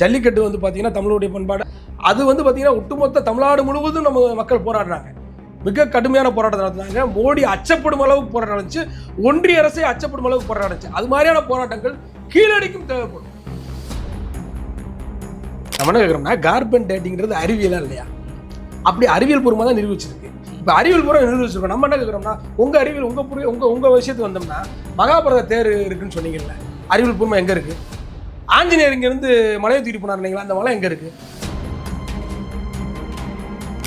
ஜல்லிக்கட்டு வந்து பார்த்தீங்கன்னா தமிழுடைய பண்பாடு. அது வந்து பார்த்தீங்கன்னா ஒட்டுமொத்த தமிழ்நாடு முழுவதும் நம்ம மக்கள் போராடுறாங்க. மிக கடுமையான போராட்டம் நடத்தினாங்க. மோடி அச்சப்படும் அளவுக்கு போராட்டம் நடந்துச்சு. ஒன்றிய அரசை அச்சப்படும் அளவுக்கு போராட்டம் நடந்துச்சு. அது மாதிரியான போராட்டங்கள் கீழடிக்கும் தேவைப்படும். நம்ம என்ன கேட்குறோம்னா கார்பன் டேட்டிங்கிறது அறிவியலா இல்லையா? அப்படி அறிவியல் பூர்வமாக தான் நிரூபிச்சிருக்கு. இப்போ அறிவியல் பூர்வம் நிரூபிச்சிருக்கோம். நம்ம என்ன கேட்குறோம்னா உங்கள் அறிவியல் உங்கள் புரிய உங்கள் உங்கள் விஷயத்துக்கு வந்தோம்னா மகாபாரத தேர் இருக்குன்னு சொன்னீங்கல்ல அறிவியல் பூர்வம் எங்கே இருக்குது ஆஞ்சநேயர் இங்கேருந்து மலையை தூக்கிட்டு போனாருங்களா அந்த மலை எங்கே இருக்குது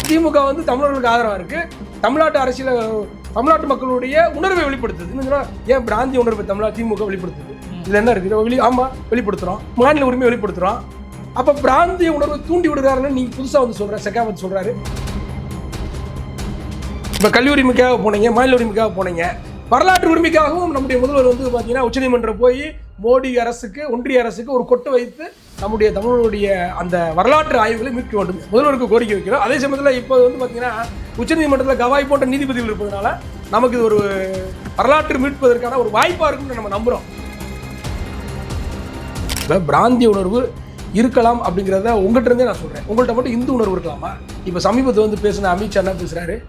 திமுக வந்து தமிழர்களுக்கு ஆதரவாக இருக்கு. தமிழ்நாட்டு அரசியல தமிழ்நாட்டு மக்களுடைய உணர்வை வெளிப்படுத்துது. ஏன் பிராந்திய உணர்வை தமிழா திமுக வெளிப்படுத்துது? இதுல என்ன இருக்குது வெளி ஆமா வெளிப்படுத்துறோம். மாநில உரிமை வெளிப்படுத்துறோம். அப்ப பிராந்திய உணர்வை தூண்டி விடுறாருன்னு நீங்க புதுசா வந்து சொல்ற செகாவத் சொல்றாரு. இப்ப கல்வி உரிமைக்காக போனீங்க மாநில உரிமைக்காக போனீங்க. வரலாற்று உரிமைக்காகவும் நம்முடைய முதல்வர் வந்து பார்த்தீங்கன்னா உச்சநீதிமன்றம் போய் மோடி அரசுக்கு ஒன்றிய அரசுக்கு ஒரு கொட்டு வைத்து நம்முடைய தமிழனுடைய அந்த வரலாற்று ஆய்வுகளை மீட்க வேண்டும். முதல்வருக்கு கோரிக்கை வைக்கிறோம். அதே சமயத்தில் இப்போ வந்து பார்த்தீங்கன்னா உச்சநீதிமன்றத்தில் கவாய் போன்ற நீதிபதிகள் இருப்பதனால நமக்கு இது ஒரு வரலாற்று மீட்பதற்கான ஒரு வாய்ப்பாக இருக்கும்னு நம்ம நம்புகிறோம் இப்போ பிராந்திய உணர்வு இருக்கலாம் அப்படிங்கிறத உங்கள்கிட்ட இருந்தே நான் சொல்கிறேன் உங்கள்கிட்ட மட்டும் இந்து உணர்வு இருக்கலாமா? இப்போ சமீபத்தில் வந்து பேசின அமித்ஷா என்ன பேசுகிறாரு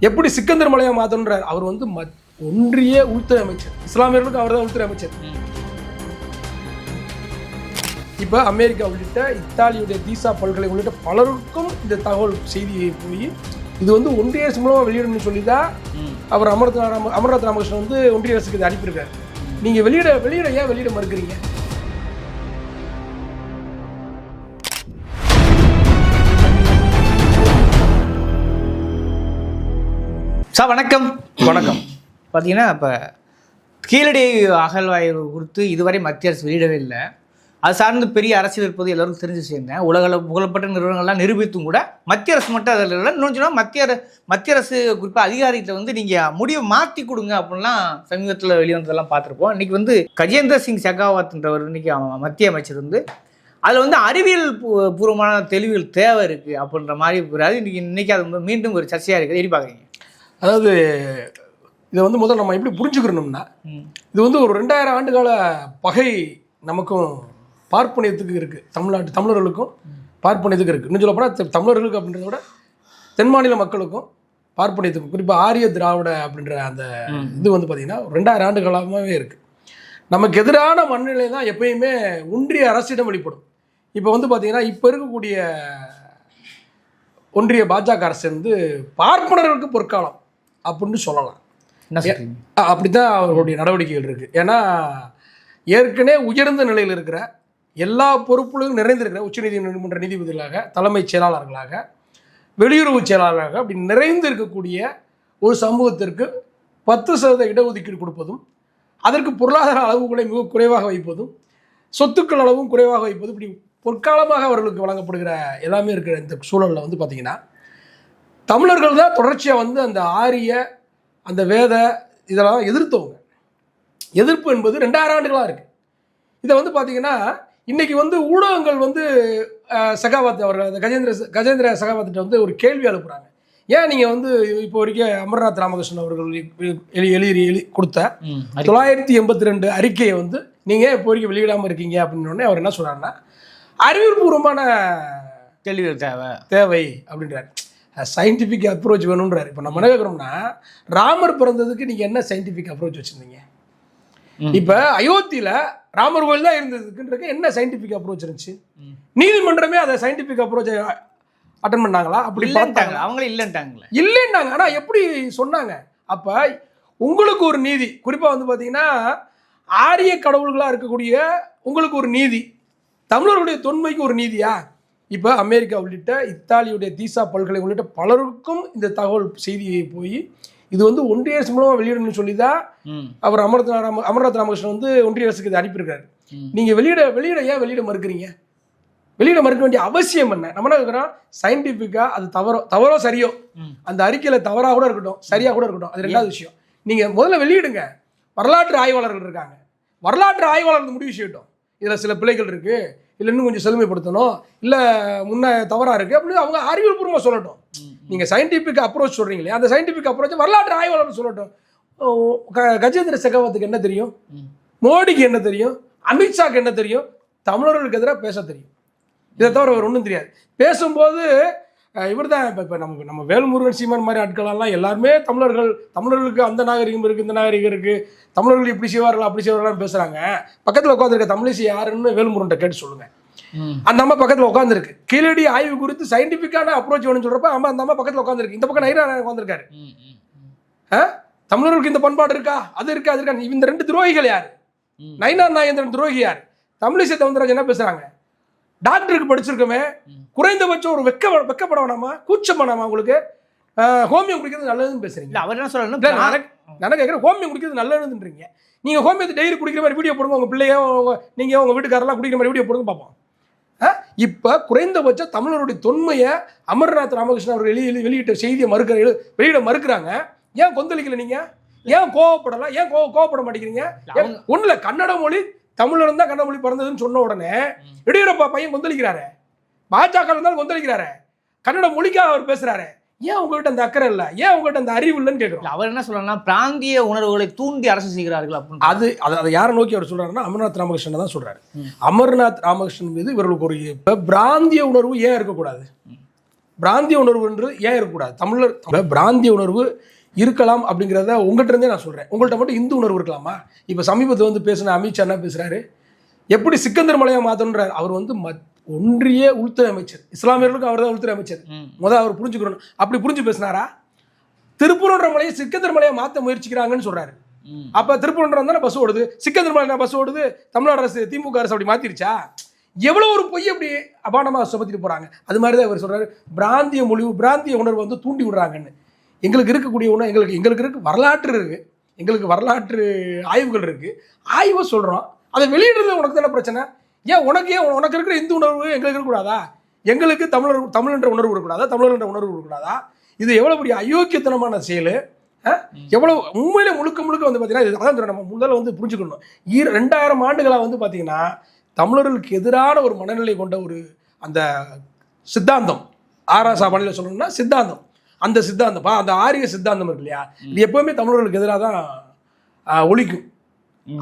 எப்படி சிக்கந்தர் மலையை மாற்றணுன்றார் அவர் வந்து மத்- ஒன்றிய உள்துறை அமைச்சர். இஸ்லாமியர்களுக்கு அவர் தான் உள்துறை அமைச்சர். இப்போ அமெரிக்கா உள்ளிட்ட இத்தாலியுடைய தீசா பல்கலை உள்ளிட்ட பலருக்கும் இந்த தகவல் செய்தியை போய் இது வந்து ஒன்றிய அரசு மூலமாக வெளியிடணும்னு சொல்லி தான் அவர் அமர்நாத் ராம அமர்நாத் ராமகிருஷ்ணன் வந்து ஒன்றிய அரசுக்கு இதை அனுப்பியிருக்காரு. நீங்கள் வெளியிட வெளியிட ஏன் வெளியிட மறுக்கிறீங்க? சார் வணக்கம். வணக்கம். பார்த்தீங்கன்னா இப்போ கீழடி அகழ்வாய்வு குறித்து இதுவரை மத்திய அரசு வெளியிடவே இல்லை. அது சார்ந்து பெரிய அரசியல் இருப்பது எல்லாருக்கும் தெரிஞ்சு சேர்ந்தேன் உலகள புகழப்பட்ட நிறுவனங்கள்லாம் நிரூபித்தும் கூட மத்திய அரசு மட்டும் அதில் இல்லை இன்னொன்று சொன்னால் மத்திய மத்திய அரசு குறிப்பாக அதிகாரிகிட்ட வந்து நீங்கள் முடிவை மாற்றி கொடுங்க அப்படின்லாம் சமீபத்தில் வெளிவந்ததெல்லாம் பார்த்துருப்போம். இன்னைக்கு வந்து கஜேந்திர சிங் ஷெகாவத்ன்றவர் இன்னைக்கு அவ- மத்திய அமைச்சர் வந்து அதில் வந்து அறிவியல் பூர்வமான தெளிவுகள் தேவை இருக்குது அப்படின்ற மாதிரி அது இன்னைக்கு இன்னைக்கு அது மீண்டும் ஒரு சர்ச்சையாக இருக்குது. எப்படி பார்க்குறீங்க? அதாவது இதை வந்து முதல்ல நம்ம எப்படி புரிஞ்சுக்கணும்னா ம். இது வந்து ஒரு ரெண்டாயிரம் ஆண்டுகால பகை நமக்கும் பார்ப்பனியத்துக்கு இருக்குது தமிழ்நாட்டு தமிழர்களுக்கும் பார்ப்பனியத்துக்கு இருக்குது இன்னும் சொல்லப்போனால் தமிழர்களுக்கு அப்படின்றத விட தென் மாநில மக்களுக்கும் பார்ப்பனியத்துக்கும் குறிப்பாக ஆரிய திராவிட அப்படின்ற அந்த இது வந்து பார்த்திங்கன்னா ரெண்டாயிரம் ஆண்டு காலமாகவே இருக்குது நமக்கு எதிரான மனநிலை தான் எப்பயுமே ஒன்றிய அரசிடம் வெளிப்படும். இப்போ வந்து பார்த்திங்கன்னா இப்போ இருக்கக்கூடிய ஒன்றிய பாஜக அரசு வந்து பார்ப்பனர்களுக்கு பொற்காலம் அப்படின்னு சொல்லலாம். என்ன சொல்றீங்க? அ- அப்படித்தான் அவர்களுடைய நடவடிக்கைகள் இருக்கு. ஏன்னா ஏற்கனவே உயர்ந்த நிலையில் இருக்கிற எல்லா பொறுப்புகளும் நிறைந்திருக்கிற உச்சநீதிமன்ற நீதிபதிகளாக தலைமைச் செயலாளர்களாக வெளியுறவு செயலாளராக அப்படி நிறைந்து இருக்கக்கூடிய ஒரு சமூகத்திற்கு பத்து சதவீத இடஒதுக்கீடு கொடுப்பதும் அதற்கு பொருளாதார அளவுகளை மிக குறைவாக வைப்பதும் சொத்துக்கள் அளவும் குறைவாக வைப்பதும் இப்படி பொற்காலமாக அவர்களுக்கு வழங்கப்படுகிற எல்லாமே இருக்கிற இந்த சூழலில் வந்து பார்த்திங்கன்னா தமிழர்கள் தான் தொடர்ச்சியாக வந்து அந்த ஆரிய அந்த வேத இதெல்லாம் எதிர்த்தவங்க. எதிர்ப்பு என்பது ரெண்டாயிரம் ஆண்டுகளாக இருக்குது இதை வந்து பார்த்தீங்கன்னா இன்னைக்கு வந்து ஊடகங்கள் வந்து சகாவத் அவர்கள் கஜேந்திர கஜேந்திர சகாவத்திட்ட வந்து ஒரு கேள்வி எழுப்புறாங்க. ஏன் நீங்கள் வந்து இப்போ வரைக்கும் அமர்நாத் ராமகிருஷ்ணன் அவர்கள் எழு எழுதி எழுதி கொடுத்த தொள்ளாயிரத்தி எண்பத்தி ரெண்டு அறிக்கையை வந்து நீங்கள் இப்போ வரைக்கும் வெளியிடாமல் இருக்கீங்க அப்படின்னு உடனே அவர் என்ன சொல்றாருன்னா அறிவியல் பூர்வமான தெளிவுகள் தேவை. தேவை அப்படின்றார். சயின்டிஃபிக் அப்ரோச் வேணுன்றார் இப்போ நம்ம என்ன கேட்குறோம்னா ராமர் பிறந்ததுக்கு நீங்கள் என்ன சயின்டிஃபிக் அப்ரோச் வச்சுருந்தீங்க. இப்போ அயோத்தியில் ராமர் கோயில் தான் இருந்ததுக்குன்றது என்ன சயின்டிஃபிக் அப்ரோச் இருந்துச்சு. நீதிமன்றமே அதை சயின்டிஃபிக் அப்ரோச்சை அட்டன் பண்ணாங்களா? அப்படி பார்த்தாங்க அவங்களே இல்லைன்ட்டாங்களே. இல்லைன்னாங்க ஆனால் எப்படி சொன்னாங்க? அப்போ உங்களுக்கு ஒரு நீதி குறிப்பாக வந்து பார்த்தீங்கன்னா ஆரிய கடவுள்களாக இருக்கக்கூடிய உங்களுக்கு ஒரு நீதி தமிழருடைய தொன்மைக்கு ஒரு நீதியா? இப்போ அமெரிக்கா உள்ளிட்ட இத்தாலியுடைய தீசா பல்கலை உள்ளிட்ட பலருக்கும் இந்த தகவல் செய்தியை போய் இது வந்து ஒன்றிய அரசு மூலமாக வெளியிடணும்னு சொல்லி தான் அவர் அமர்நாத் ராம அமர்நாத் ராமகிருஷ்ணன் வந்து ஒன்றிய அரசுக்கு இதை அனுப்பியிருக்காரு. ம். நீங்கள் வெளியிட வெளியிட ஏன் வெளியிட மறுக்கிறீங்க? வெளியிட மறுக்க வேண்டிய அவசியம் என்ன? நம்ம என்ன கேட்குறோம் சயின்டிஃபிக்காக அது தவறோ தவறோ சரியோ. அந்த அறிக்கையில் தவறாக கூட இருக்கட்டும் சரியாக கூட இருக்கட்டும். அது ரெண்டாவது விஷயம். நீங்கள் முதல்ல வெளியிடுங்க. வரலாற்று ஆய்வாளர்கள் இருக்காங்க. வரலாற்று ஆய்வாளர்கள் முடிவு செய்யட்டும். இதில் சில பிழைகள் இருக்குது இல்லை இன்னும் கொஞ்சம் செழுமைப்படுத்தணும். இல்லை முன்ன தவறாக இருக்குது அப்படின்னு அவங்க அறிவியல் பூர்வமாக சொல்லட்டும். நீங்கள் சயின்டிஃபிக் அப்ரோச் சொல்கிறீங்களே அந்த சயின்டிஃபிக் அப்ரோச் வரலாற்று ஆய்வாளர்கள் சொல்லட்டும். கஜேந்திர செகாவத்துக்கு என்ன தெரியும். மோடிக்கு என்ன தெரியும்? அமித்ஷாக்கு என்ன தெரியும்? தமிழர்களுக்கு எதிராக பேச தெரியும். இதை தவிர அவர் ஒன்றும் தெரியாது. பேசும்போது இவர் தான் இப்போ இப்போ நம்ம நம்ம வேல்முருகன் சீமான் மாதிரி ஆட்களெல்லாம் எல்லாருமே தமிழர்கள் தமிழர்களுக்கு அந்த நாகரிகம் இருக்குது இந்த நாகரிகம் இருக்குது தமிழர்கள் இப்படி செய்வார்கள் அப்படி செய்வார்கள்னு பேசுகிறாங்க பக்கத்தில் உட்காந்துருக்க தமிழிசை யாருன்னு வேல்முருகன்ட்ட கேட்டு சொல்லுங்கள். அந்த அம்மா பக்கத்தில் உட்காந்துருக்கு கீழடி ஆய்வு குறித்து சயின்டிஃபிக்கான அப்ரோச் வேணும்னு சொல்கிறப்ப அம்மா அந்த அம்மா பக்கத்தில் உட்காந்துருக்கு இந்த பக்கம் நைரா உட்காந்துருக்காரு. தமிழர்களுக்கு இந்த பண்பாடு இருக்கா? அது இருக்கா? அது இருக்கா? இந்த ரெண்டு துரோகிகள் யார்? ம். நயினார் நாகேந்திரன் துரோகி யார்? தமிழிசை தவுந்தராஜ் என்ன பேசுறாங்க? டாக்டருக்கு படிச்சிருக்கோமே. குறைந்தபட்சம் ஒரு வெக்க வெக்கப்பட வேணாமா கூச்சம் வேணாமா உங்களுக்கு ஹோமியம் குடிக்கிறது நல்லதுன்னு பேசுறீங்க. இல்ல அவர் என்ன சொல்றாருன்னா நான் நான் கேட்குறேன் ஹோமியம் குடிக்கிறது நல்லதுன்றீங்க. நீங்க ஹோமியத்தை டெய்லி குடிக்கிற மாதிரி வீடியோ போடுங்க. உங்க பிள்ளைய உங்க நீங்க உங்க வீட்டுக்காரெல்லாம் குடிக்கிற மாதிரி வீடியோ போடுங்க பார்ப்போம்? இப்ப குறைந்தபட்ச தமிழருடைய தொன்மையை அமர்நாத் ராமகிருஷ்ணன் அவர் வெளியே வெளியிட்ட செய்தியை மறுக்கிற வெளியிட மறுக்கிறாங்க. ஏன் கொந்தளிக்கல நீங்க? ஏன் கோவப்படலாம் ஏன் கோவ கோவப்பட மாட்டேங்கிறீங்க? அவங்க ஒண்ணு இல்ல கன்னட மொழி தமிழ்ல இருந்தா கன்னட மொழி பிறந்ததுன்னு சொன்ன உடனே எடியூரப்பா பையன் கொந்தளிக்கிறாரு. பாஜக இருந்தாலும் கொந்தளிக்கிறாரு. கன்னட மொழிக்காக அவர் பேசுறாரு. ஏன் உங்ககிட்ட அந்த அக்கறை இல்ல? ஏன் உங்ககிட்ட அந்த அறிவு இல்லைன்னு கேட்கிறோம் அவர் என்ன சொல்றாருன்னா பிராந்திய உணர்வுகளை தூண்டி அரசு செய்கிறார்கள் அப்படின்னு. அது அது அதை யாரை நோக்கி அவர் சொல்றாருன்னா அமர்நாத் ராமகிருஷ்ணன் தான் சொல்றாரு. அமர்நாத் ராமகிருஷ்ணன் மீது இவர்களுக்கு ஒரு இப்ப பிராந்திய உணர்வு ஏன் இருக்கக்கூடாது? பிராந்திய உணர்வுன்றது ஏன் இருக்கக்கூடாது? தமிழர் பிராந்திய உணர்வு இருக்கலாம் அப்படிங்கிறத உங்கள்கிட்ட இருந்தே நான் சொல்றேன். உங்கள்கிட்ட மட்டும் இந்து உணர்வு இருக்கலாமா? இப்போ சமீபத்தில் வந்து பேசின அமித்ஷா என்ன பேசுறாரு? எப்படி சிக்கந்தர் மலையை மாத்தணுன்றார் அவர் வந்து மத்- ஒன்றிய உள்துறை அமைச்சர். இஸ்லாமியர்களுக்கு அவர் தான் உள்துறை அமைச்சர். முதல் அவர் புரிஞ்சுக்கணும். அப்படி புரிஞ்சு பேசினாரா? திருப்பூர்ன்ற மலையை சிக்கந்தர் மலையை மாற்ற முயற்சிக்கிறாங்கன்னு சொல்றாரு. அப்ப திருப்பூர்ன்றம் தானே பஸ் ஓடுது? சிக்கந்தர் மலை பஸ் ஓடுது? தமிழ்நாடு அரசு திமுக அரசு அப்படி மாத்திருச்சா? எவ்வளவு ஒரு பொய் அப்படி அபாண்டமா சுமத்திட்டு போறாங்க. அது மாதிரி தான் இவர் சொல்றாரு. பிராந்திய மொழி பிராந்திய உணர்வு வந்து தூண்டி விடுறாங்கன்னு. எங்களுக்கு இருக்கக்கூடிய உணவு எங்களுக்கு எங்களுக்கு இருக்கு வரலாற்று இருக்கு. எங்களுக்கு வரலாற்று ஆய்வுகள் இருக்கு. ஆய்வை சொல்றோம். அதை வெளியிடுறது உனக்கு தானே பிரச்சனை? ஏன் உனக்கு ஏன் உனக்கு இருக்கிற இந்து உணர்வு எங்களுக்கு இருக்கக்கூடாதா? எங்களுக்கு தமிழர் தமிழ் என்ற உணர்வு இருக்கக்கூடாதா? தமிழர் என்ற உணர்வு இருக்கக்கூடாதா? இது எவ்வளவு பெரிய அயோக்கியத்தனமான செயல் எவ்வளவு உண்மையிலே முழுக்க முழுக்க வந்து பார்த்தீங்கன்னா இது அதான் நம்ம முதல்ல வந்து புரிஞ்சுக்கணும். ரெண்டாயிரம் ஆண்டுகளாக வந்து பார்த்தீங்கன்னா தமிழர்களுக்கு எதிரான ஒரு மனநிலை கொண்ட ஒரு அந்த சித்தாந்தம் ஆறாம் சாப்பாடில் சொல்லணும்னா சித்தாந்தம். அந்த சித்தாந்தம் அந்த ஆரிய சித்தாந்தம் இருக்கு இல்லையா? இது எப்பவுமே தமிழர்களுக்கு எதிராக தான் ஒழிக்கும்.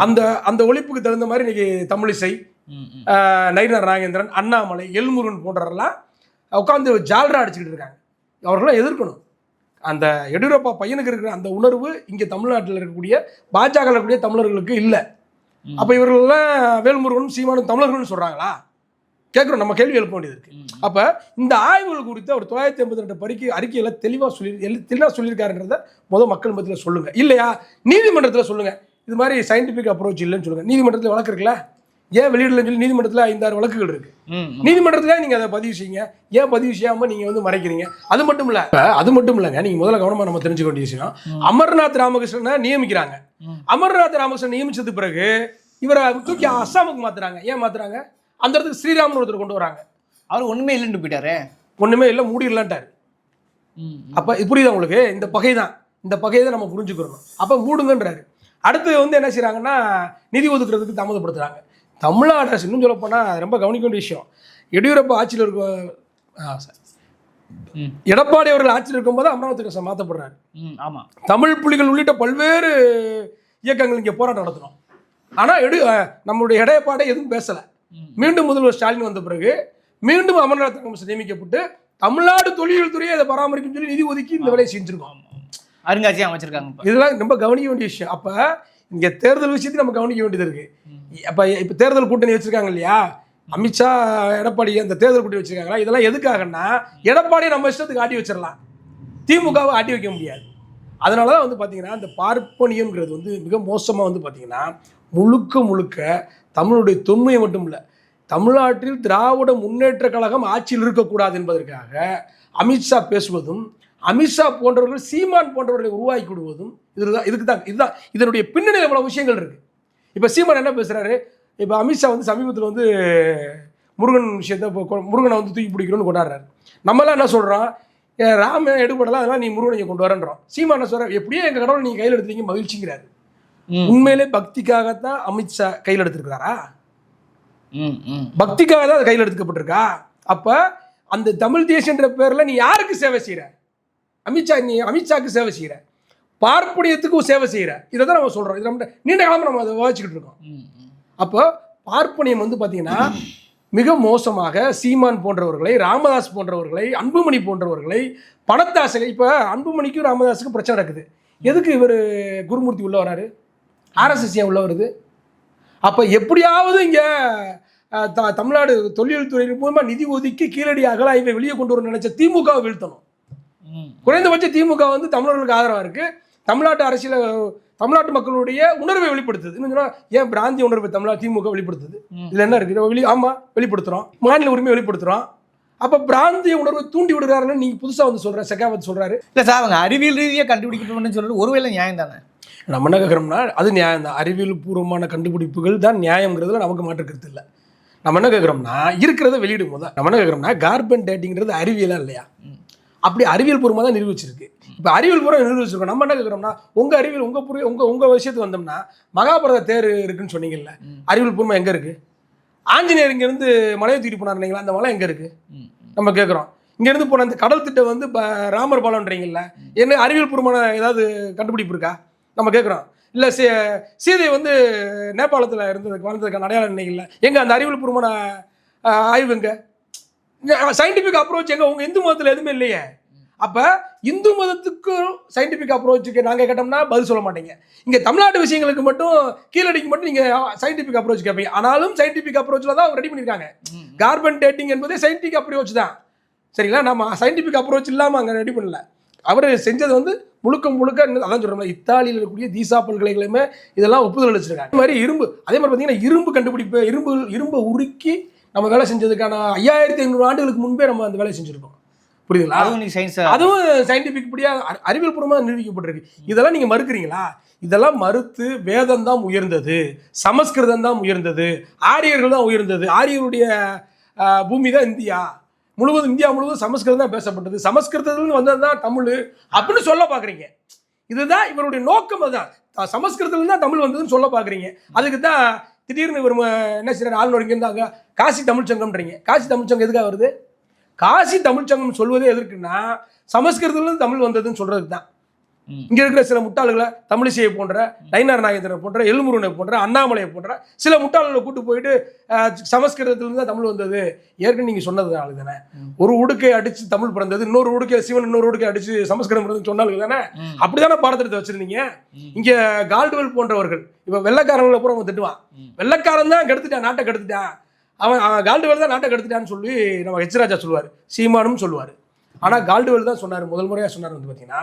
அந்த அந்த ஒழிப்புக்கு தகுந்த மாதிரி இன்னைக்கு தமிழிசை நயினார் நாகேந்திரன் அண்ணாமலை எல்முருகன் போன்றவரெல்லாம் உட்காந்து ஜால்ரா அடிச்சுக்கிட்டு இருக்காங்க. அவர்களாம் எதிர்க்கணும். அந்த எடியூரப்பா பையனுக்கு இருக்கிற அந்த உணர்வு இங்கே தமிழ்நாட்டில் இருக்கக்கூடிய பாஜக இருக்கக்கூடிய தமிழர்களுக்கு இல்லை. அப்போ இவர்கள்லாம் வேல்முருகனும் சீமானும் தமிழர்கள்னு சொல்கிறாங்களா கேட்குறோம் நம்ம கேள்வி எழுப்ப வேண்டியது இருக்கு. அப்போ இந்த ஆய்வுகள் குறித்து அவர் தொள்ளாயிரத்தி எண்பத்தி ரெண்டு பறிக்கை அறிக்கையில் தெளிவாக சொல்லி தெளிவாக சொல்லியிருக்காருன்றத முதல் மக்கள் மத்தியில் சொல்லுங்கள் இல்லையா? நீதிமன்றத்தில் சொல்லுங்கள் இது மாதிரி சயின்டிஃபிக் அப்ரோச் இல்லைன்னு சொல்லுங்கள் நீதிமன்றத்தில் வழக்கு இருக்குல்ல? ஏன் வெளியிடலன்னு சொல்லி நீதிமன்றத்தில் ஐந்தாறு வழக்குகள் ம். நீதிமன்றத்தில் நீங்கள் அதை பதிவு செய்யுங்க. ஏன் பதிவு செய்யாமல் நீங்கள் வந்து மறைக்கிறீங்க? அது மட்டும் இல்லை அது மட்டும் இல்லைங்க நீங்கள் முதல்ல கவனமாக நம்ம தெரிஞ்சுக்க வேண்டிய விஷயம். அமர்நாத் ராமகிருஷ்ணனை நியமிக்கிறாங்க. அமர்நாத் ராமகிருஷ்ணன் நியமிச்சது பிறகு இவரை தூக்கி அஸ்ஸாமுக்கு மாத்துறாங்க. ஏன் மாத்துறாங்க? அந்த இடத்துக்கு ஸ்ரீராமன் ஒருத்தர் கொண்டு வராங்க. அவர் ஒண்ணுமே இல்லைன்னு போயிட்டாரு. ஒண்ணுமே இல்லை மூடிடலான்ட்டாரு. அப்ப புரியுதா உங்களுக்கு? இந்த பகை தான் இந்த பகையை தான் நம்ம புரிஞ்சுக்கிறோம் அப்ப மூடுங்கன்றாரு. அடுத்து வந்து என்ன செய்றாங்கன்னா நிதி ஒதுக்குறதுக்கு தாமதப்படுத்துறாங்க. தமிழ்நாடு அரசு இன்னும் சொல்ல ரொம்ப கவனிக்க வேண்டிய விஷயம். எடியூரப்பா ஆட்சியில் இருக்க ஆ, சரி. ம், எடப்பாடி அவர்கள் ஆட்சியில் இருக்கும்போது அமராவதி மாற்றப்படுறாரு ம், ஆமா. தமிழ் புலிகள் உள்ளிட்ட பல்வேறு இயக்கங்கள் இங்கே போராட்டம் நடத்தணும். ஆனால் எடு நம்மளுடைய எடப்பாடி எதுவும் பேசலை. மீண்டும் முதல்வர் ஸ்டாலின் வந்த பிறகு மீண்டும் அமர்நாத் கமிஷன் நியமிக்கப்பட்டு தமிழ்நாடு தொழில் துறையை அதை பராமரிக்கும் சொல்லி நிதி ஒதுக்கி இந்த வேலையை செஞ்சிருக்கோம். அருங்காட்சியகம் அமைச்சிருக்காங்க இப்ப. இதெல்லாம் ரொம்ப கவனிக்க வேண்டிய விஷயம். அப்போ இங்கே தேர்தல் விஷயத்தையும் நம்ம கவனிக்க வேண்டியது இருக்கு. அப்போ இப்போ தேர்தல் கூட்டணி வச்சிருக்காங்க இல்லையா? அமித்ஷா எடப்பாடி அந்த தேர்தல் கூட்டணி வச்சிருக்காங்களா? இதெல்லாம் எதுக்காகன்னா எடப்பாடியை நம்ம இஷ்டத்துக்கு ஆட்டி வச்சிடலாம். திமுகவை ஆட்டி வைக்க முடியாது. அதனால தான் வந்து பார்த்தீங்கன்னா இந்த பார்ப்பனியம்ங்கிறது வந்து மிக மோசமாக வந்து பார்த்தீங்கன்னா முழுக்க முழுக்க தமிழுடைய தொன்மையை மட்டும் இல்லை தமிழ்நாட்டில் திராவிட முன்னேற்ற கழகம் ஆட்சியில் இருக்கக்கூடாது என்பதற்காக அமித்ஷா பேசுவதும் அமித்ஷா போன்றவர்கள் சீமான் போன்றவர்களை உருவாக்கி விடுவதும் இதுதான் இதுக்கு தான் இதுதான். இதனுடைய பின்னணியில் இவ்வளவு விஷயங்கள் இருக்கு. இப்போ சீமான் என்ன பேசுறாரு? இப்போ அமித்ஷா வந்து சமீபத்தில் வந்து முருகன் விஷயத்தை முருகனை வந்து தூக்கி பிடிக்கணும்னு கொண்டாடுறாரு. நம்மளாம் என்ன சொல்கிறோம் ராம எடுபடலாம் அதெல்லாம் நீ முருகனை கொண்டு வரன்றோம். சீமான் என்ன சொல்ற எப்படியோ எங்கள் கடவுளை நீங்கள் கையில் எடுத்தீங்க மகிழ்ச்சிங்கிறாரு. உண்மையிலே பக்திக்காகத்தான் அமித்ஷா கையில் ம். பக்திக்காக தான் அது கையில் எடுத்துக்கப்பட்டிருக்கா அப்ப அந்த தமிழ் தேசியன்ற பேர்ல நீ யாருக்கு சேவை செய்யற அமித்ஷா நீ அமித்ஷாக்கு சேவை செய்கிற பார்ப்பனியத்துக்கும் சேவை செய்கிற இதை தான் நம்ம சொல்கிறோம் இது நம்ம நீண்ட காலமாக நம்ம அதை விவாதிச்சுக்கிட்டு இருக்கோம். அப்போ பார்ப்பனியம் வந்து பார்த்தீங்கன்னா மிக மோசமாக சீமான் போன்றவர்களை ராமதாஸ் போன்றவர்களை அன்புமணி போன்றவர்களை பணத்தாசை இப்போ அன்புமணிக்கும் ராமதாஸுக்கும் பிரச்சனை நடக்குது. எதுக்கு இவர் குருமூர்த்தி உள்ள வராரு? ஆர்எஸ்எஸ் ஏன் உள்ள வருது? அப்போ எப்படியாவது இங்கே த தமிழ்நாடு தொழில்துறையின் மூலமாக நிதி ஒதுக்கி கீழடி அகலாய்வை வெளியே கொண்டு வர நினைச்ச திமுகவை வீழ்த்தணும். குறைந்தபட்ச திமுக வந்து தமிழர்களுக்கு ஆதரவாக இருக்கு. தமிழ்நாட்டு அரசியல தமிழ்நாட்டு மக்களுடைய உணர்வை வெளிப்படுத்துது. இன்னும் சொன்னா, ஏன் பிராந்திய உணர்வை தமிழ்நாடு திமுக வெளிப்படுத்துது. இதுல என்ன இருக்கு? வெளி ஆமா வெளிப்படுத்துறோம். மாநில உரிமை வெளிப்படுத்துறோம். அப்ப பிராந்திய உணர்வை தூண்டி விடுறாருன்னு நீங்க புதுசா வந்து சொல்ற செகாவத் சொல்றாரு. இல்ல சார் அவங்க அறிவியல் ரீதியாக கண்டுபிடிக்கணும்னு சொல்றது ஒருவேளை நியாயம் தானே நம்ம என்ன கேட்குறோம்னா அது நியாயம் தான் அறிவியல் பூர்வமான கண்டுபிடிப்புகள் தான் நியாயங்கிறதுல நமக்கு மாற்று கருத்து இல்லை. நம்ம என்ன கேட்குறோம்னா இருக்கிறத வெளியிடும் போது நம்ம என்ன கேட்குறோம்னா கார்பன் டேட்டிங்கிறது அறிவியலா இல்லையா? அப்படி அறிவியல் பூர்வமாக தான் நிரூபிச்சிருக்கு. இப்போ அறிவியல் பூர்வம் நிரூபிச்சிருக்கோம். நம்ம என்ன கேட்குறோம்னா உங்கள் அறிவியல் உங்கள் புரிய உங்கள் உங்கள் விஷயத்துக்கு வந்தோம்னா மகாபாரத தேர் இருக்குன்னு சொன்னீங்கல்ல. அறிவியல் பூர்வம் எங்கே இருக்குது ஆஞ்சநேயர் இங்கேருந்து மலையை தூக்கிட்டு போனார் இல்லைங்களா? அந்த மலை எங்கே இருக்குது. நம்ம கேட்குறோம் இங்கேருந்து போன அந்த கடல் திட்டம் வந்து ப- ராமர் பாலம்ன்றீங்கல்ல என்ன அறிவியல் பூர்வமான ஏதாவது கண்டுபிடிப்பு இருக்கா? நம்ம கேட்குறோம் இல்லை சீ சீதை வந்து நேபாளத்தில் இருந்ததுக்கு வாழ்ந்ததுக்கான அடையாளம் இல்லைங்களா எங்கே அந்த அறிவியல் பூர்வமான ஆய்வு எங்க? சயின்டிஃபிக் அப்ரோச் எங்க உங்க இந்து மதத்தில் எதுவுமே இல்லையே. அப்போ இந்து மதத்துக்கும் சயின்டிஃபிக் அப்ரோச்சுக்கு நாங்கள் கேட்டோம்னா பதில் சொல்ல மாட்டீங்க. இங்கே தமிழ்நாட்டு விஷயங்களுக்கு மட்டும் கீழடிக்கு மட்டும் நீங்கள் சயின்டிஃபிக் அப்ரோச் கேட்பீங்க ஆனாலும் சயின்டிஃபிக் அப்ரோச்சில் தான் ரெடி பண்ணியிருக்காங்க. கார்பன் டேட்டிங் என்பதே சயின்டிஃபிக் அப்ரோச் தான். சரிங்களா? நம்ம சயின்டிஃபிக் அப்ரோச் இல்லாமல் அங்கே ரெடி பண்ணல. அவர் செஞ்சது வந்து முழுக்க முழுக்க அதான் சொல்கிறோம்ல இத்தாலியில் இருக்கக்கூடிய தீசா பல்கலைக்கழகமே இதெல்லாம் ஒப்புதல் அளிச்சிருக்காங்க அதே மாதிரி இரும்பு அதே மாதிரி பார்த்தீங்கன்னா இரும்பு கண்டுபிடிப்பு இரும்பு இரும்பை உருக்கி நம்ம வேலை செஞ்சதுக்கான ஐயாயிரத்தி ஐநூறு ஆண்டுகளுக்கு முன்பே நம்ம அந்த வேலையை செஞ்சுருக்கோம். புரியுதுங்களா? அதுவும் நீ சயின்ஸ் அதுவும் சயின்டிபிக் படியா அறி- அறிவியல் பூர்வமாக நிரூபிக்கப்பட்டிருக்கு. இதெல்லாம் நீங்க மறுக்கிறீங்களா? இதெல்லாம் மறுத்து வேதம் தான் உயர்ந்தது சமஸ்கிருதம் தான் உயர்ந்தது ஆரியர்கள் தான் உயர்ந்தது. ஆரியருடைய பூமி தான் இந்தியா. முழுவதும் இந்தியா முழுவதும் சமஸ்கிருதம் தான் பேசப்பட்டது. சமஸ்கிருதத்துலேருந்து வந்தது தான் தமிழ் அப்படின்னு சொல்ல பார்க்குறீங்க. இதுதான் இவருடைய நோக்கம் அதுதான். சமஸ்கிருதத்துல தான் தமிழ் வந்ததுன்னு சொல்ல பார்க்குறீங்க. அதுக்கு தான் திடீர்னு ஒரு என்ன செய்யறாரு ஆளுநர் இங்கே இருந்தாங்க. காசி தமிழ்ச்சங்கம்ன்றீங்க காசி தமிழ் சங்கம் எதுக்காக வருது? காசி தமிழ்ச்சங்கம் சொல்வதே எதற்குன்னா சமஸ்கிருதத்துலேருந்து தமிழ் வந்ததுன்னு சொல்கிறதுக்கு தான் இங்க இருக்கிற சில முட்டாள்களை தமிழிசையை போன்ற நயினார் நாகேந்திரன் போன்ற எல்முருகனை போன்ற அண்ணாமலையை போன்ற சில முட்டாள்களை கூட்டு போயிட்டு சமஸ்கிருதத்திலிருந்து தான் தமிழ் வந்தது. ஏற்கனவே நீங்க சொன்னது தானே. ஒரு உடுக்கை அடிச்சு தமிழ் பிறந்தது இன்னொரு உடுக்கை சிவன் இன்னொரு உடுக்கை அடிச்சு சமஸ்கிருதம் பிறந்தது சொன்னாலும் தானே. ம். அப்படிதானே பாடத்திட்டத்தை வச்சிருந்தீங்க. இங்க கால்டுவெல் போன்றவர்கள் இப்ப வெள்ளக்காரங்களை பூரா அவன் திட்டுவான். வெள்ளக்காரன் தான் கெடுத்துட்டான் நாட்டை கெடுத்துட்டான். அவன் கால்டுவெல் தான் நாட்டை கெடுத்துட்டான்னு சொல்லி நம்ம ஹெச் ராஜா சொல்லுவார் சீமானும் சொல்லுவார். ஆனா கால்டுவெல் தான் சொன்னார் முதல் முறையா சொன்னார் வந்து பார்த்தீங்கன்னா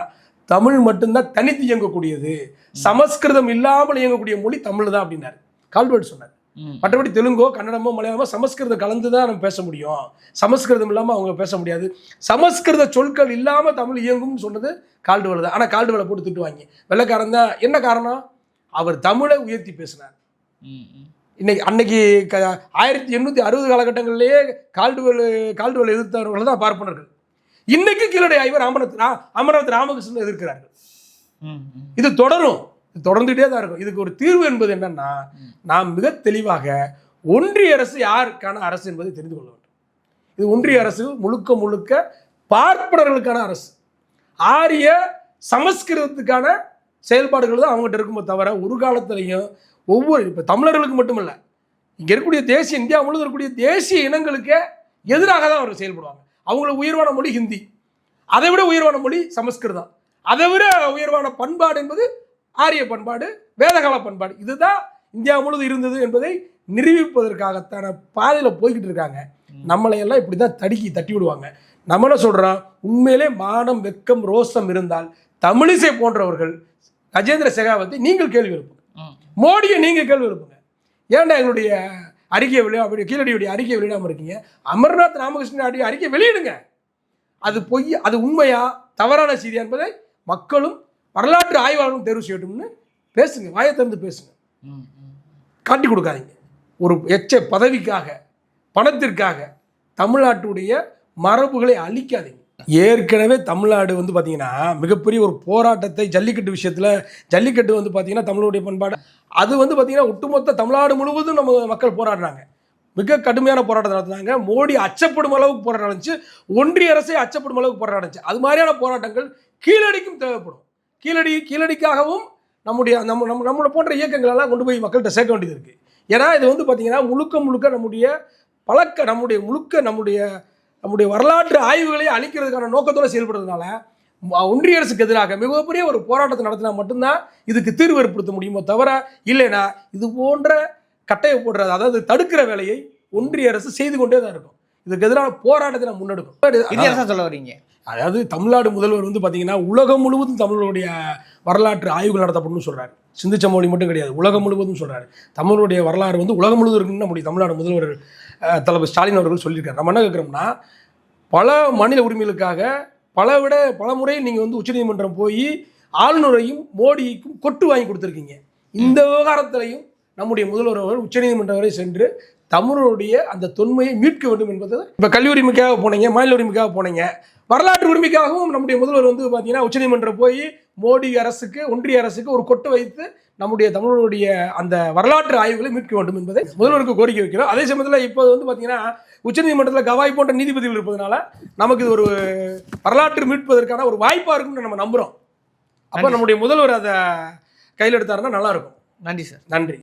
தமிழ் மட்டும்தான் தனித்து இயங்கக்கூடியது. சமஸ்கிருதம் இல்லாமல் இயங்கக்கூடிய மொழி தமிழ் தான் அப்படின்னாரு. கால்டுவெல் சொன்னார். மற்றபடி தெலுங்கோ கன்னடமோ மலையாளமோ சமஸ்கிருதம் கலந்து தான் நம்ம பேச முடியும். சமஸ்கிருதம் இல்லாமல் அவங்க பேச முடியாது. சமஸ்கிருத சொற்கள் இல்லாமல் தமிழ் இயங்கும்னு சொன்னது கால்டுவல் தான். ஆனால் கால்டுவலை போட்டு திட்டுவாங்க. வெள்ளைக்காரன் தான். என்ன காரணம்? அவர் தமிழை உயர்த்தி பேசினார். இன்னைக்கு அன்னைக்கு ஆயிரத்தி எண்ணூற்றி அறுபது காலகட்டங்களிலேயே கால்டுவல் கால்டுவல் எதிர்த்தவர்கள் தான் பார்ப்பனர்கள். இன்னைக்கு கீழடை ஐவர் அமரநாத் ரா- அமரநாத் ராமகிருஷ்ணன் எதிர்க்கிறார்கள். இது தொடரும். தொடர்ந்துட்டே தான் இருக்கும். இதுக்கு ஒரு தீர்வு என்பது என்னன்னா நாம் மிக தெளிவாக ஒன்றிய அரசு யாருக்கான அரசு என்பதை தெரிந்து கொள்ள வேண்டும். இது ஒன்றிய அரசு முழுக்க முழுக்க பார்ப்பனர்களுக்கான அரசு. ஆரிய சமஸ்கிருதத்துக்கான செயல்பாடுகள் தான் அவங்ககிட்ட இருக்குமே தவிர ஒரு காலத்திலையும் ஒவ்வொரு இப்போ தமிழர்களுக்கு மட்டுமல்ல இங்கே இருக்கக்கூடிய தேசிய இந்தியா முழுவதும் இருக்கக்கூடிய தேசிய இனங்களுக்கே எதிராக தான் அவர் செயல்படுவாங்க. அவங்களுக்கு உயர்வான மொழி ஹிந்தி. அதை விட உயர்வான மொழி சமஸ்கிருதம். அதை விட உயர்வான பண்பாடு என்பது ஆரிய பண்பாடு வேதகால பண்பாடு. இதுதான் இந்தியா முழுவதும் இருந்தது என்பதை நிரூபிப்பதற்காகத்தான பாதையில் போய்கிட்டு இருக்காங்க. நம்மளை எல்லாம் இப்படி தான் தடுக்கி தட்டி விடுவாங்க. நம்ம என்ன சொல்கிறோம் உண்மையிலே மானம் வெக்கம் ரோசம் இருந்தால் தமிழிசை போன்றவர்கள் கஜேந்திர செகாவத்தை நீங்கள் கேள்வி எழுப்புங்க. மோடியை நீங்கள் கேள்வி எழுப்புங்க. ஏன்டா எங்களுடைய அறிக்கையை வெளியா அப்படி கீழடியுடைய அறிக்கையை வெளியிடாமல் இருக்கீங்க. அமர்நாத் ராமகிருஷ்ணன் அடி அறிக்கை வெளியிடுங்க. அது பொய் அது உண்மையா தவறான செய்தியா என்பதை மக்களும் வரலாற்று ஆய்வாளர்களும் தேர்வு செய்யட்டும்னு பேசுங்க வாயை திறந்து பேசுங்க. காட்டி கொடுக்காதீங்க. ஒரு எச்ச பதவிக்காக பணத்திற்காக தமிழ்நாட்டுடைய மரபுகளை அழிக்காதீங்க. ஏற்கனவே தமிழ்நாடு வந்து பார்த்தீங்கன்னா மிகப்பெரிய ஒரு போராட்டத்தை ஜல்லிக்கட்டு விஷயத்தில் ஜல்லிக்கட்டு வந்து பார்த்தீங்கன்னா தமிழுடைய பண்பாடு. அது வந்து பார்த்தீங்கன்னா ஒட்டுமொத்த தமிழ்நாடு முழுவதும் நம்ம மக்கள் போராடினாங்க மிக கடுமையான போராட்டம் நடத்தினாங்க. மோடி அச்சப்படும் அளவுக்கு போராட்டம் நடந்துச்சு. ஒன்றிய அரசே அச்சப்படும் அளவுக்கு போராட்டம் நடந்துச்சு. அது மாதிரியான போராட்டங்கள் கீழடிக்கும் தேவைப்படும். கீழடி கீழடிக்காகவும் நம்முடைய நம்ம நம்ம நம்மளை போன்ற இயக்கங்களெல்லாம் கொண்டு போய் மக்கள்கிட்ட சேர்க்க வேண்டியது இருக்குது ஏன்னா இது வந்து பார்த்தீங்கன்னா முழுக்க முழுக்க நம்முடைய பழக்க நம்முடைய முழுக்க நம்முடைய நம்முடைய வரலாற்று ஆய்வுகளை அழிக்கிறதுக்கான நோக்கத்தோடு செயல்படுறதுனால ஒன்றிய அரசுக்கு எதிராக மிகப்பெரிய ஒரு போராட்டத்தை நடத்தினா மட்டும்தான் இதுக்கு தீர்வு ஏற்படுத்த முடியுமோ தவிர இல்லைனா இது போன்ற கட்டையை போடுறது அதாவது தடுக்கிற வேலையை ஒன்றிய அரசு செய்து கொண்டே தான் இருக்கும். இதுக்கு எதிரான போராட்டத்தை நம்ம முன்னெடுக்கும் சொல்ல வரீங்க? அதாவது தமிழ்நாடு முதல்வர் வந்து பார்த்தீங்கன்னா உலகம் முழுவதும் தமிழருடைய வரலாற்று ஆய்வுகள் நடத்தப்படும்னு சொல்றாரு. சிந்திச்ச மொழி மட்டும் கிடையாது உலகம் முழுவதும் சொல்றாரு. தமிழருடைய வரலாறு வந்து உலகம் முழுவதும் இருக்குன்னு நம்முடைய தமிழ்நாடு முதல்வர் தலைவர் தளபதி ஸ்டாலின் அவர்கள் சொல்லியிருக்காரு. நம்ம என்ன கேட்குறோம்னா பல மாநில உரிமைகளுக்காக பல விட பல முறை நீங்கள் வந்து உச்சநீதிமன்றம் போய் ஆளுநரையும் மோடிக்கும் கொட்டு வாங்கி கொடுத்துருக்கீங்க. இந்த விவகாரத்திலையும் நம்முடைய முதல்வர் அவர்கள் உச்சநீதிமன்றம் வரை சென்று தமிழருடைய அந்த தொன்மையை மீட்க வேண்டும் என்பது இப்போ கல்வி உரிமைக்காக போனீங்க மாநில உரிமைக்காக போனீங்க. வரலாற்று உரிமைக்காகவும் நம்முடைய முதல்வர் வந்து பார்த்தீங்கன்னா உச்சநீதிமன்றம் போய் மோடி அரசுக்கு ஒன்றிய அரசுக்கு ஒரு கொட்டு வைத்து நம்முடைய தமிழருடைய அந்த வரலாற்று ஆய்வுகளை மீட்க வேண்டும் என்பதை முதல்வருக்கு கோரிக்கை வைக்கிறோம். அதே சமயத்தில் இப்போ வந்து பார்த்தீங்கன்னா உச்சநீதிமன்றத்தில் கவாய் போன்ற நீதிபதிகள் இருப்பதனால நமக்கு இது ஒரு வரலாற்று மீட்பதற்கான ஒரு வாய்ப்பாக இருக்கும்னு நம்ம நம்புகிறோம் அப்போ நம்முடைய முதல்வர் அதை கையில் எடுத்தாருன்னா நல்லா இருக்கும். நன்றி சார். நன்றி.